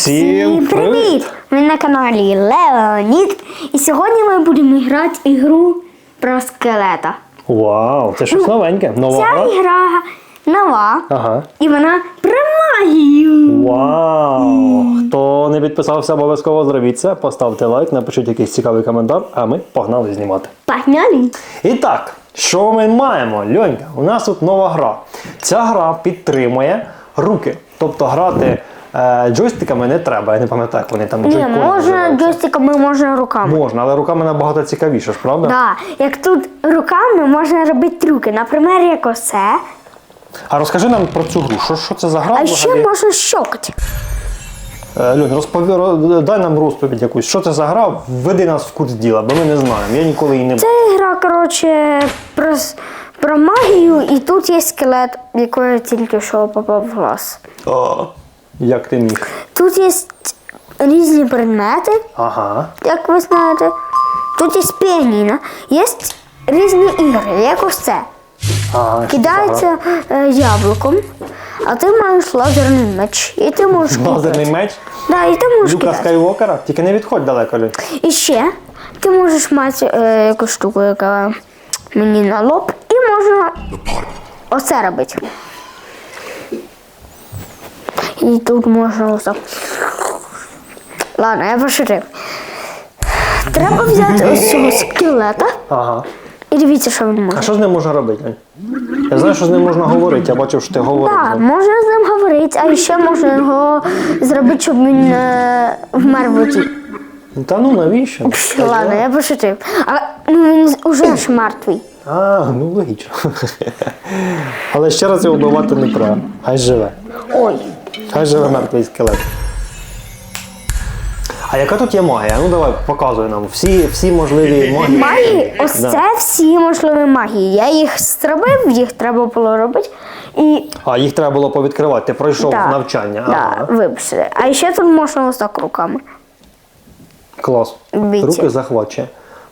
Всім привіт! Ви на каналі Леонід. І сьогодні ми будемо грати ігру про скелета. Вау, це щось новеньке. Нова Ця гра? ігра нова. Ага. І вона про магію. Вау! Хто не підписався, обов'язково зробіть це. Поставте лайк, напишіть якийсь цікавий коментар, а ми погнали знімати. Погнали. І так, що ми маємо? Льонька, у нас тут нова гра. Ця гра підтримує руки. Тобто грати джойстиками не треба. Я не пам'ятаю, як вони там Ні, джойкони можна називаються. джойстиками, можна руками. Можна, але руками набагато цікавіше ж, правда? Да. Як тут руками можна робити трюки. Наприклад, як оце. А розкажи нам про цю гру. Що, що це за гра? А взагалі? ще можна щокати. Е, Льонь, розпові... роз- дай нам розповідь якусь. Що це за гра? Введи нас в курс діла, бо ми не знаємо. Я ніколи її не Це гра, коротше, про, с- про магію, і тут є скелет, який тільки що попав в глаз. О, як ти міг? Тут є різні предмети, Ага. як ви знаєте. Тут є піаніно, є різні ігри, як ось це. гра? Кидається е, яблуком, а ти маєш лазерний меч. І ти можеш Лазерний кидати. меч Да, і ти можеш Люка кидати. Скайуокера. Тільки не відходь далеко, Льонь. І ще ти можеш мати е, якусь штуку, яка мені на лоб, і можна оце робити. І тут можна ось так. Ладно, я поширив. Треба взяти ось цього скелета Ага. і дивіться, що він А що з ним можна робити, Я знаю, що з ним можна говорити, я бачив, що ти говорив. Так, ним. можна з ним говорити, а ще можна його зробити, щоб він е, вмер в воді. Та ну навіщо? Ладно, я пошутив. Але ну, він вже ж мертвий. А, ну логічно. Але ще раз його вбивати не треба. Хай живе. Ой. Хай живе мертвий скелет. А яка тут є магія? Ну давай показуй нам всі, всі можливі магії. Магії, ось Да. це всі можливі магії. Я їх зробив, їх треба було робити. І А їх треба було повідкривати. Ти пройшов да, навчання. Да, вибачте. А ще тут можна ось так руками. Клас. Бійці. Руки захвачує.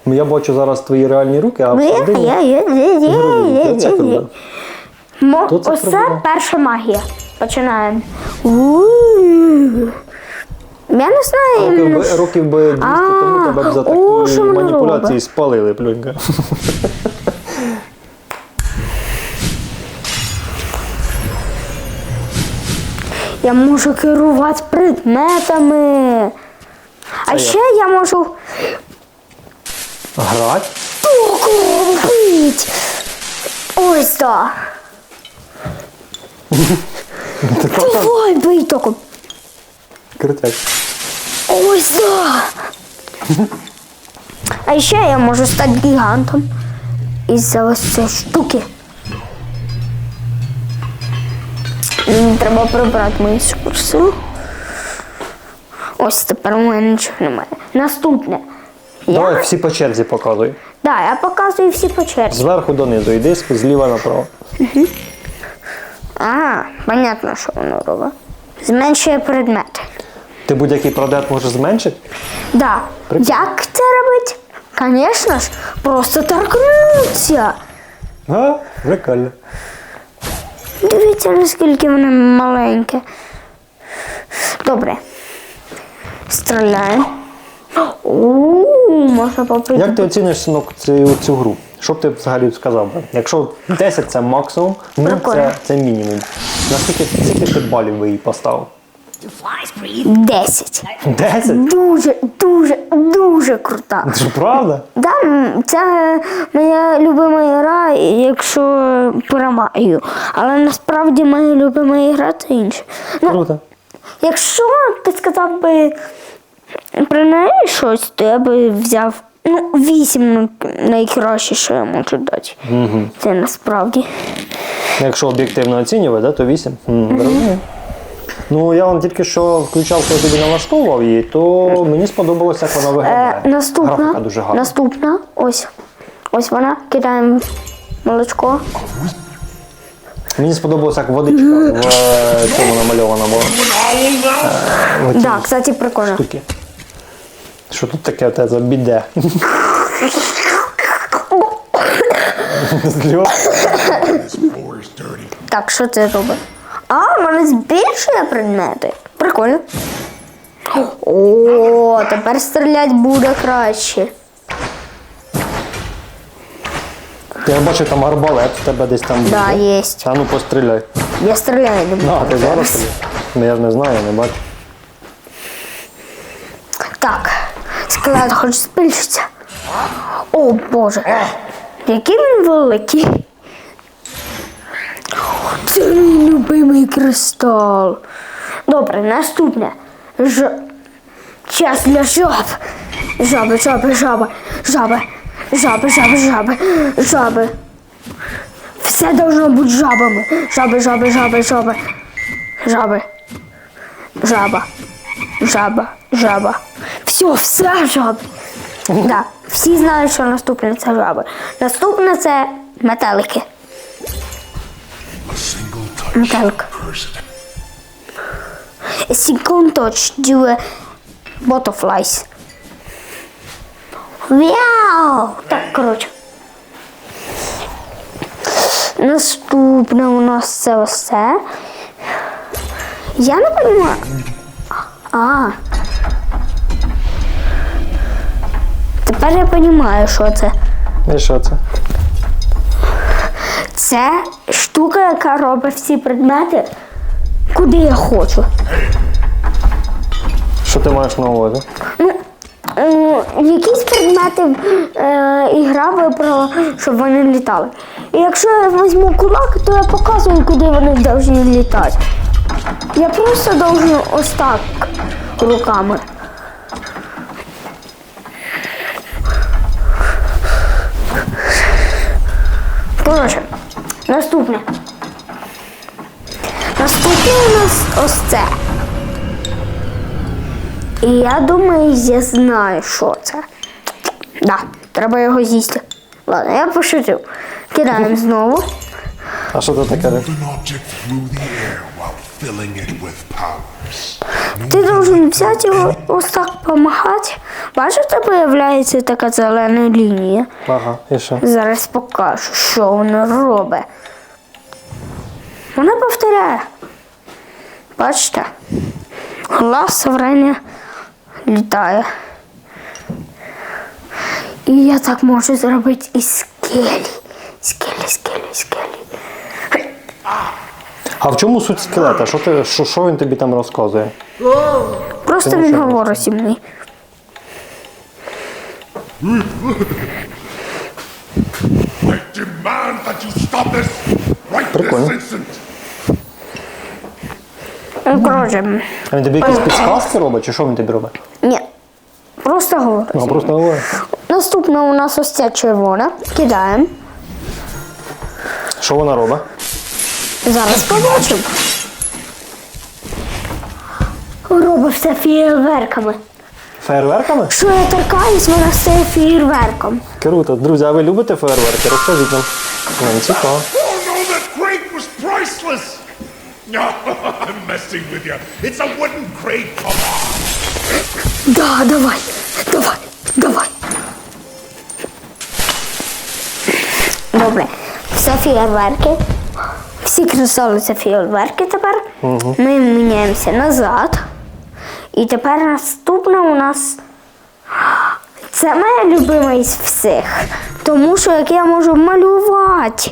Ну, Я бачу зараз твої реальні руки, а Ну, я- всередині я- я- я- я- ігрові руки. я- Оце я- я. Мо- Хто це Ось це перша магія. Починаємо. Я не знаю. Років би, років би 200 тому тебе б за о, такі що воно маніпуляції робить? спалили, плюнька. Я можу керувати предметами. А як? ще я можу Грать? току робити. Ось так. Давай бий током. Крутяк. Ось так. А ще я можу стати гігантом із-за ось цієї штуки. Мені треба прибрати мою курсу. Ось тепер у мене нічого немає. Наступне. Давай Я, всі по черзі показуй. да, я показую всі по черзі. Зверху донизу, йди зліва направо. Ага, понятно, що воно робить. Зменшує предмети. Ти будь-який предмет можеш зменшити? Да. Прикольно. Як це робити? Звісно ж, просто торкнуться. А, прикольно. Дивіться, наскільки воно маленьке. Добре. Стріляємо. Ууу, можна попити. Як ти оціниш синок цю, цю гру? Що б ти взагалі сказав? би? Якщо 10 це максимум, ну Прикольно. це, це мінімум. Наскільки скільки ти балів би їй поставив? Десять. 10? Дуже, дуже, дуже крута. Це ж правда? Да, м, це моя любима гра, якщо про магію. Але насправді моя любима гра це інше. Ну, Круто. Якщо ти сказав би про неї щось, то я би взяв ну, вісім найкраще, що я можу дати. Угу. Це насправді. Якщо об'єктивно оцінювати, да, то 8. М, розумію. Ну, я вам тільки що включав, коли тобі налаштовував її, то мені сподобалося, як вона виглядає. Е, наступна, Графіка дуже гарна. наступна, ось. Ось вона. Кидаємо молочко. Мені сподобалося, як водичка в е, цьому намальована була. Е, в Так, кстати, прикольно. штуці. Що тут таке те за біде? Так, що це робить? А, вона збільшує предмети. Прикольно. О, тепер стріляти буде краще. Я бачу, там арбалет в тебе десь там. Да, єсть. А ну постріляй. Я стріляю не буду. А, ти зараз? Ну, Я ж не знаю, не бачу. Так, скелет хоч збільшиться. О Боже. Який він великий. Це мій любимий кристал. Добре, наступне. Ж... Час для жаб. Жаби, жаби, жаби, жаби, жаби, жаби, жаби, жаби. Все должно бути жабами. Жаби, жаби, жаби, жаби. Жаби. Жаба. Жаба, жаба. Все, все жаби. Да. Всі знають, що наступне це жаби. Наступне це метелики. Метелик. Single touch do butterflies. Вяу! Так, коротше. Наступне у нас це це. Я не розумію. А. Тепер я розумію, що це. І що це? Це штука, яка робить всі предмети, куди я хочу. Що ти маєш на увазі? Е, якісь предмети е, ігра вибрала, щоб вони літали. І якщо я візьму кулак, то я показую, куди вони повинні літати. Я просто должен ось так руками. Коротше, наступне. Наступне у нас ось це. І я думаю, я знаю, що це. Да, треба його з'їсти. Ладно, я пошутив. Кидаємо знову. А що це таке? Ти должен взяти його ось так помахати. Тебе з'являється така зелена лінія. Ага, і що? Зараз покажу, що воно робить. Вона повторяє. Бачите? Глаз все время літає. І я так можу зробити із скелі. Скелі, скелі, скелі. А в чому суть скелета? Що, ти, що, що він тобі там розказує? Просто Тому він що- говорить зі мною. I demand that you stop this right Прикольно. this instant. Ну, коротше, А він тобі якісь підсказки робить, чи що він тобі робить? ні. Просто говорить. Ну, просто говорить. Наступна у нас ось ця червона. Кидаємо. Що вона робить? Зараз побачимо. Робить все фєєрверками. Фейерверками? Що я торкаюсь, вона стає фєєрверком. Круто. Друзі, а ви любите фейерверки? Розкажіть нам. Нам цікаво. Да, давай, давай, давай. Добре. Це фєєрверки. Всі кристали це тепер. Ми міняємося назад. І тепер наступна у нас. Це моя любима із всіх. Тому що як я можу малювати.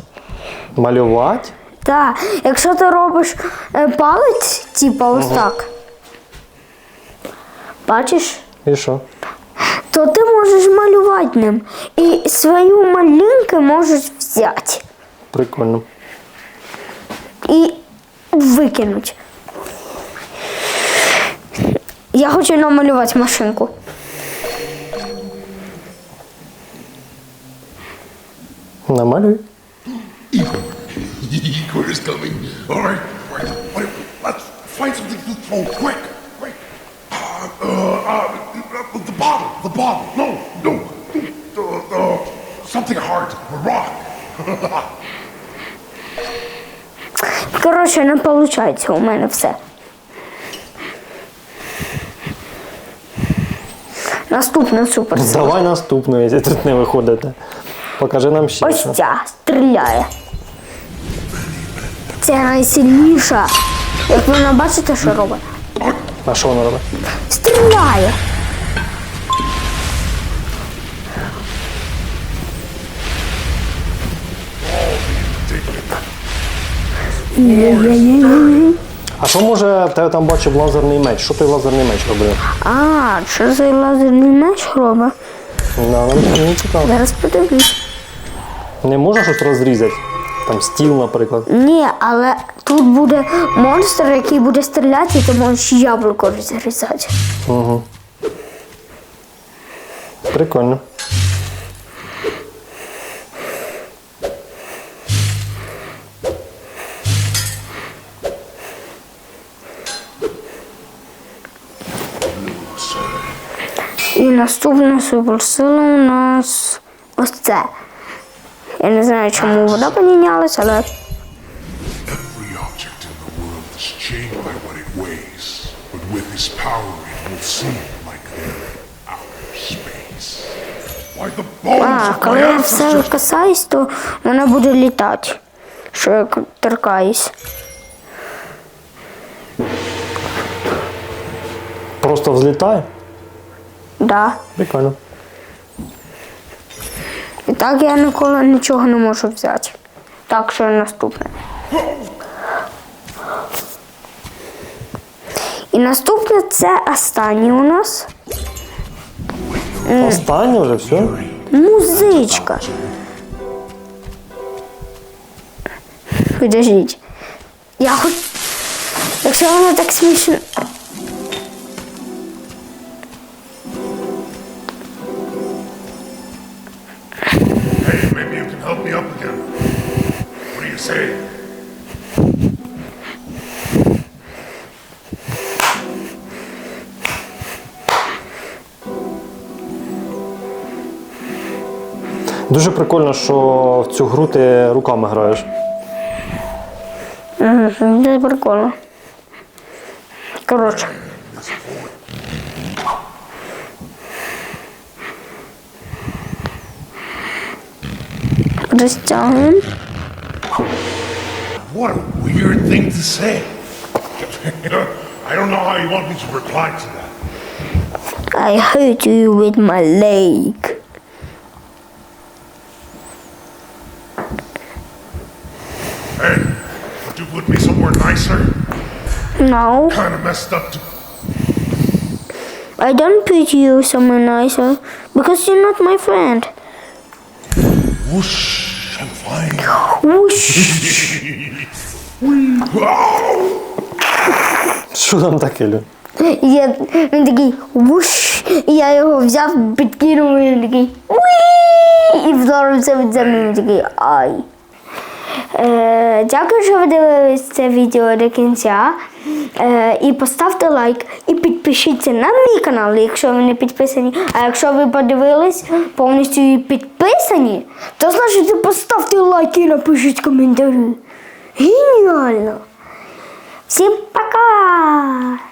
Малювати? Так, якщо ти робиш е, палець, типа ось так. Бачиш? І що? то ти можеш малювати ним. І свою малюнки можеш взяти Прикольно. І викинути. Я хочу намалювати машинку. Намалюй. Igor is coming. All right, all right, all right. Let's find something to throw quick, quick. Uh, uh, uh, the bottle, the bottle. No, no. Uh, uh, something hard, a rock. Коротше, не виходить у мене все. Наступна супер. Давай наступну, якщо тут не виходите. Покажи нам ще. Ось ця стріляє. Це найсильніша. Як вона бачите, що робить? А що воно робить? Стріляє. А що може в там бачив лазерний меч? Що той лазерний меч робив? А, що за лазерний меч робить? Да, нам мені цікаво. Зараз подивлюсь. Не можна щось розрізати? Там стіл, наприклад. Ні, але тут буде монстр, який буде стріляти, і ти можеш яблуко розрізати. Прикольно. Наступна суперсила у нас ось це. Я не знаю, чому вона помінялась, але а, коли я все касаюсь, то вона буде літати. Що я торкаюсь. Просто взлітає? Да. Прикольно. І так я ніколи нічого не можу взяти. Так, що наступне. І наступне це останнє у нас Останнє вже все. музичка. Підождіть. Я хоч. Якщо воно так смішно. Help me up again. What do you say? Дуже прикольно, що в цю гру ти руками граєш. Мгм, Це прикольно. Коротше. What a weird thing to say. I don't know how you want me to reply to that. I hurt you with my leg. Hey, would you put me somewhere nicer? No. Kind of messed up to... I don't put you somewhere nicer because you're not my friend. Whoosh, I'm flying. Whoosh. Що там таке, Лю? Я, він такий вуш, і я його взяв, підкинув, і він такий уі, і вдарився від землі, він такий ай. Е, дякую, що ви дивились це відео до кінця. Е, і поставте лайк, і підпишіться на мій канал, якщо ви не підписані. А якщо ви подивились повністю і підписані, то значить поставте лайк і напишіть коментарі. Геніально! Всім пока!